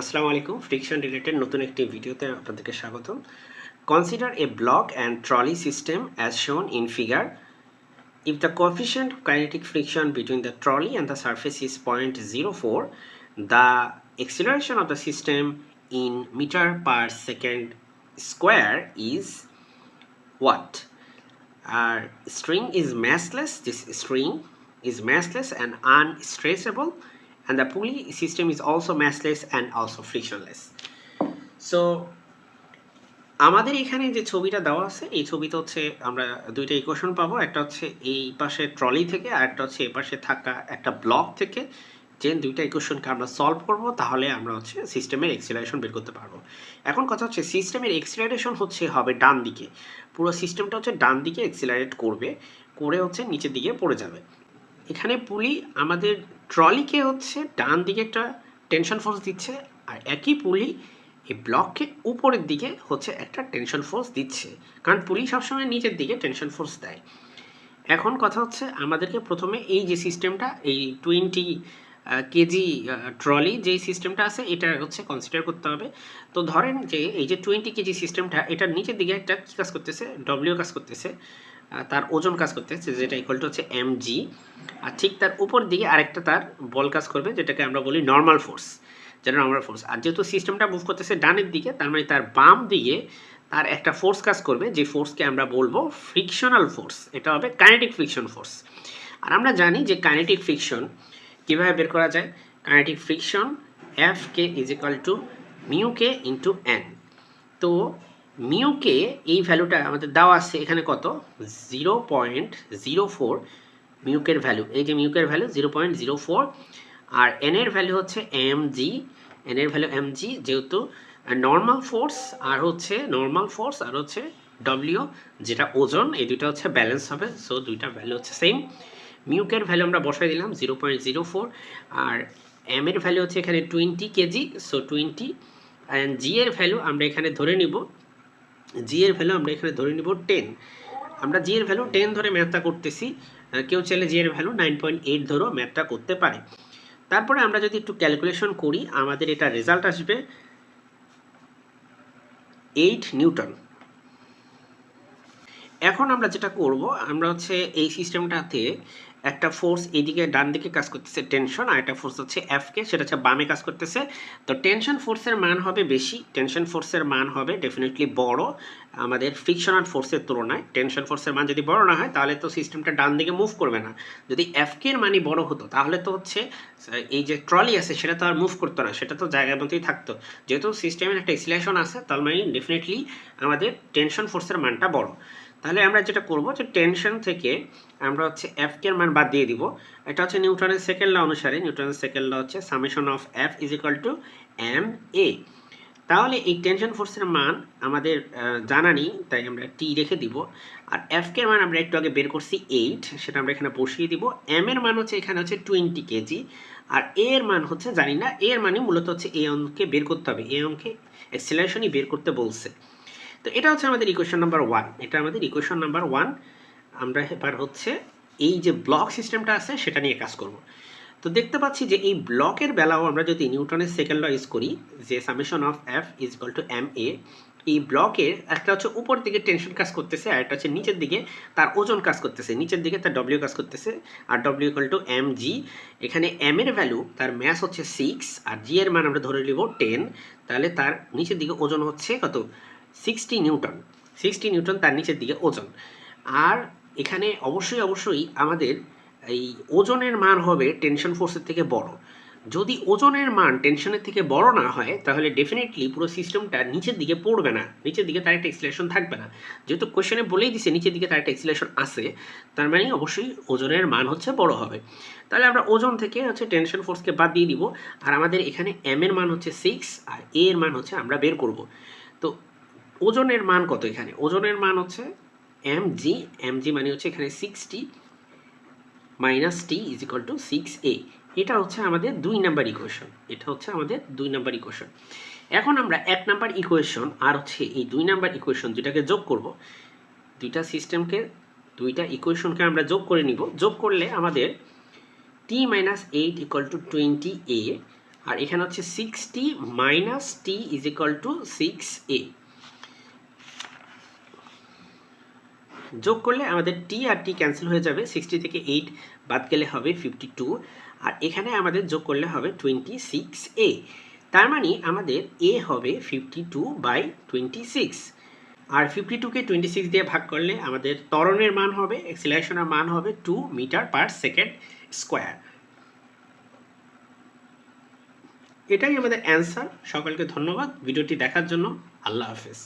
আসসালামু আলাইকুম friction related নতুন একটি ভিডিওতে আপনাদেরকে স্বাগতম consider a block and trolley system as shown in figure if the coefficient of kinetic friction between the trolley and the surface is 0.04 the acceleration of the system in meter per second square is what our string is massless this string is massless and unstressable and the pulley system is also massless and also frictionless. So, আমাদের এখানে যে ছবিটা দেওয়া আছে, এই ছবিতে হচ্ছে আমরা দুইটা ইকুয়েশন পাবো। একটা হচ্ছে এই পাশে ট্রলি থেকে আর একটা হচ্ছে এই পাশে থাকা একটা ব্লক থেকে। যে দুইটা ইকুয়েশনকে আমরা সলভ করব, তাহলে আমরা হচ্ছে সিস্টেমের এক্সিলারেশন বের করতে পারব। এখন কথা হচ্ছে সিস্টেমের এক্সিলারেশন হচ্ছে হবে ডান দিকে। পুরো সিস্টেমটা হচ্ছে ডান দিকে এক্সিলারেট করবে, করে হচ্ছে নিচের দিকে পড়ে যাবে। এখানে পুলি আমাদের ট্রলিকে হচ্ছে ডান দিকে একটা টেনশন ফোর্স দিচ্ছে, আর একই পুলি এই ব্লককে উপরের দিকে হচ্ছে একটা টেনশন ফোর্স দিচ্ছে। কারণ পুলি সবসময় নিচের দিকে টেনশন ফোর্স দেয়। এখন কথা হচ্ছে আমাদেরকে প্রথমে এই যে সিস্টেমটা, এই টোয়েন্টি কেজি ট্রলি যেই সিস্টেমটা আছে, এটা হচ্ছে কনসিডার করতে হবে। তো ধরেন যে এই যে টোয়েন্টি কেজি সিস্টেমটা, এটার নিচের দিকে একটা কী কাজ করতেছে? ডব্লিউ কাজ করতেছে। তার ওজন কাজ করতেছে যেটা ইকুয়াল টু হচ্ছে এম জি আর ঠিক তার উপর দিকে আরেকটা তার বল কাজ করবে, যেটাকে আমরা বলি নর্মাল ফোর্স যেটা নর্মাল ফোর্স আর যেহেতু সিস্টেমটা মুভ করতেছে ডানের দিকে, তার মানে তার বাম দিকে তার একটা ফোর্স কাজ করবে, যে ফোর্সকে আমরা বলব ফ্রিকশনাল ফোর্স এটা হবে কাইনেটিক ফ্রিকশন ফোর্স আর আমরা জানি যে কাইনেটিক ফ্রিকশন কীভাবে বের করা যায়? Kinetic friction F K is equal to mu K into N তো মিউকে এই ভ্যালুটা আমাদের দেওয়া আছে এখানে কত? জিরো পয়েন্ট জিরো ফোর মিউকের ভ্যালু এই যে মিউকের value zero point zero four আর এন এর ভ্যালু হচ্ছে এম জি এন এর ভ্যালু এম জি যেহেতু নর্মাল ফোর্স আর হচ্ছে নর্মাল ফোর্স আর হচ্ছে ডব্লিউ যেটা ওজন, এই দুইটা হচ্ছে ব্যালেন্স হবে সো দুইটা ভ্যালু হচ্ছে সেম মিউকের ভ্যালু আমরা বসাই দিলাম জিরো পয়েন্ট জিরো ফোর আর এম এর ভ্যালু হচ্ছে এখানে twenty kg so twenty and G এর ভ্যালু আমরা এখানে ধরে নিব জি এর ভ্যালু আমরা এখানে ধরে নিব টেন আমরা জি এর ভ্যালু টেন ধরে ম্যাথটা করতেছি। কেউ চাইলে জি এর ভ্যালু নাইন পয়েন্ট এইট ধরেও ম্যাথটা করতে পারে। তারপরে আমরা যদি একটু ক্যালকুলেশন করি, আমাদের এটা রেজাল্ট আসবে এইট নিউটন এখন আমরা যেটা করব, আমরা হচ্ছে এই সিস্টেমটাতে একটা ফোর্স এদিকে ডান দিকে কাজ করতেছে টেনশন আর একটা ফোর্স হচ্ছে এফকে সেটা হচ্ছে বামে কাজ করতেছে। তো টেনশন ফোর্সের মান হবে বেশি টেনশন ফোর্সের মান হবে ডেফিনেটলি বড় আমাদের ফ্রিকশনাল ফোর্সের তুলনায়। টেনশন ফোর্সের মান যদি বড় না হয়, তাহলে তো সিস্টেমটা ডান দিকে মুভ করবে না। যদি এফকে এর মানই বড় হতো, তাহলে তো হচ্ছে এই যে ট্রলি আছে, সেটা তো আর মুভ করতো না, সেটা তো জায়গার মতোই থাকতো। যেহেতু সিস্টেমের একটা এক্সিলেশন আছে, তার মানে ডেফিনেটলি আমাদের টেনশন ফোর্সের মানটা বড়। তাহলে আমরা যেটা করব যে টেনশন থেকে আমরা হচ্ছে এফ কে এর মান বাদ দিয়ে দিব। এটা হচ্ছে নিউটনের সেকেন্ড ল অনুসারে, নিউটনের সেকেন্ড ল হচ্ছে summation of F is equal to M A তাহলে এই টেনশন ফোর্সের মান আমাদের জানা নেই, তাই আমরা টি রেখে দিব। আর এফ কে এর মান আমরা একটু আগে বের করছি এইট সেটা আমরা এখানে বসিয়ে দিব। এম এর মান হচ্ছে এখানে হচ্ছে টোয়েন্টি কেজি আর এ এর মান হচ্ছে, জানি না এ এর মানে মূলত হচ্ছে এই অঙ্কে বের করতে হবে এ অঙ্কে অ্যাক্সিলারেশনই বের করতে বলছে। তো এটা হচ্ছে আমাদের ইকুয়েশন নাম্বার ওয়ান এটা আমাদের ইকুয়েশন নাম্বার ওয়ান আমরা এবার হচ্ছে এই যে ব্লক সিস্টেমটা আছে, সেটা নিয়ে কাজ করব। তো দেখতে পাচ্ছি যে এই ব্লকের বেলাও আমরা যদি নিউটনের সেকেন্ড ল ইউজ করি, যে summation of F is equal to M A এই ব্লকের একটা হচ্ছে উপর দিকে টেনশন কাজ করতেছে, আর একটা হচ্ছে নিচের দিকে তার ওজন কাজ করতেছে। নিচের দিকে তার ডব্লিউ কাজ করতেছে, আর W equal to M G এখানে এম এর ভ্যালু তার ম্যাস হচ্ছে সিক্স আর জি এর মান আমরা ধরে নিব টেন তাহলে তার নিচের দিকে ওজন হচ্ছে কত? সিক্সটি নিউটন সিক্সটি নিউটন তার নিচের দিকে ওজন। আর এখানে অবশ্যই অবশ্যই আমাদের এই ওজনের মান হবে টেনশন ফোর্সের থেকে বড়। যদি ওজনের মান টেনশনের থেকে বড় না হয়, তাহলে ডেফিনেটলি পুরো সিস্টেমটা নিচের দিকে পড়বে না। নিচের দিকে তার একটা এক্সিলেশন থাকবে না। যেহেতু কোয়েশনে বলেই দিছে, নিচের দিকে তার একটা এক্সিলেশন আছে, তার মানে অবশ্যই ওজনের মান হচ্ছে বড় হবে। তাহলে আমরা ওজন থেকে হচ্ছে টেনশন ফোর্সকে বাদ দিয়ে দিব। আর আমাদের এখানে এম এর মান হচ্ছে সিক্স আর এ এর মান হচ্ছে আমরা বের করব। ওজনের মান কত এখানে? ওজনের মান হচ্ছে এম জি এম জি মানে হচ্ছে এখানে sixty minus t is equal to six এ এটা হচ্ছে আমাদের দুই নাম্বার ইকুয়েশন এটা হচ্ছে আমাদের দুই নাম্বার ইকুয়েশন এখন আমরা এক নাম্বার ইকুয়েশন আর হচ্ছে এই দুই নাম্বার ইকুয়েশন দুইটাকে যোগ করব। দুইটা সিস্টেমকে দুইটা ইকুয়েশনকে আমরা যোগ করে নিব। যোগ করলে আমাদের t minus eight equal to twenty এ আর এখানে হচ্ছে six t minus t is equal to six এ যোগ করলে আমাদের টি আর টি ক্যান্সেল হয়ে যাবে সিক্সটি থেকে এইট বাদ গেলে হবে ফিফটি টু আর এখানে আমাদের যোগ করলে হবে টোয়েন্টি সিক্স এ তার মানে আমাদের এ হবে fifty two by twenty six R fifty টুকে টোয়েন্টি সিক্স দিয়ে ভাগ করলে আমাদের ত্বরণের মান হবে এক্সিলারেশনের মান হবে two metre per second square এটাই আমাদের অ্যান্সার সকলকে ধন্যবাদ, ভিডিওটি দেখার জন্য আল্লাহ হাফেজ।